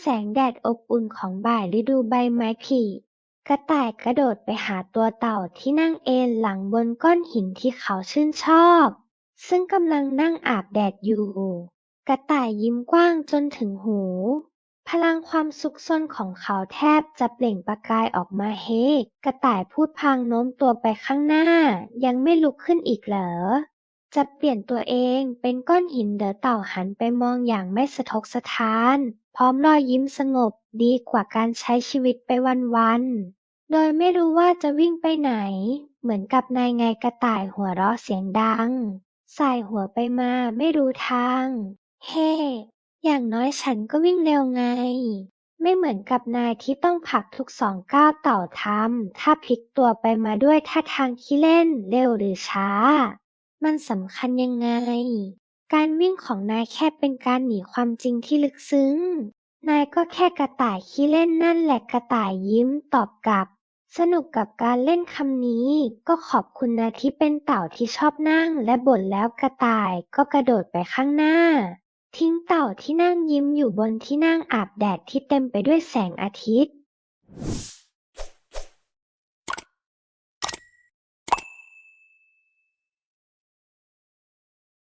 แสงแดดอบอุ่นของบ่ายฤดูใบไม้ผลิกระต่ายกระโดดไปหาตัวเต่าที่นั่งเอนหลังบนก้อนหินที่เขาชื่นชอบ ซึ่งกำลังนั่งอาบแดดอยู่ กระต่ายยิ้มกว้างจนถึงหู พลังความซุกซนของเขาแทบจะเปล่งประกายออกมาเฮกระต่ายพูดพางโน้มตัวไปข้างหน้า ยังไม่ลุกขึ้นอีกเหรอ จะเปลี่ยนตัวเองเป็นก้อนหินเดอเต่าหันไปมองอย่างไม่สะทกสะท้าน พร้อมรอยยิ้มสงบดีกว่าการใช้ชีวิตไปวันๆ โดยไม่รู้ว่าจะวิ่งไปไหน เหมือนกับนายไงกระต่ายหัวเราะเสียงดัง สายหัวไปมาไม่รู้ทาง เฮ้อย่างน้อยฉันก็วิ่งเร็วไง ไม่เหมือนกับนายที่ต้องผลักทุกสองก้าวเต่าทำถ้าพลิกตัวไปมาด้วยท่าทางขี้เล่นเร็วหรือช้า มันสำคัญยังไง การวิ่งของนายแค่เป็นการหนีความจริงที่ลึกซึ้ง นายก็แค่กระต่ายขี้เล่นนั่นแหละกระต่ายยิ้มตอบกลับ สนุกกับการเล่นคำนี้ ก็ขอบคุณนะที่เป็นเต่าที่ชอบนั่ง และบ่นแล้วกระต่ายก็กระโดดไปข้างหน้า ทิ้งเต่าที่นั่งยิ้มอยู่บนที่นั่งอาบแดดที่เต็มไปด้วยแสงอาทิตย์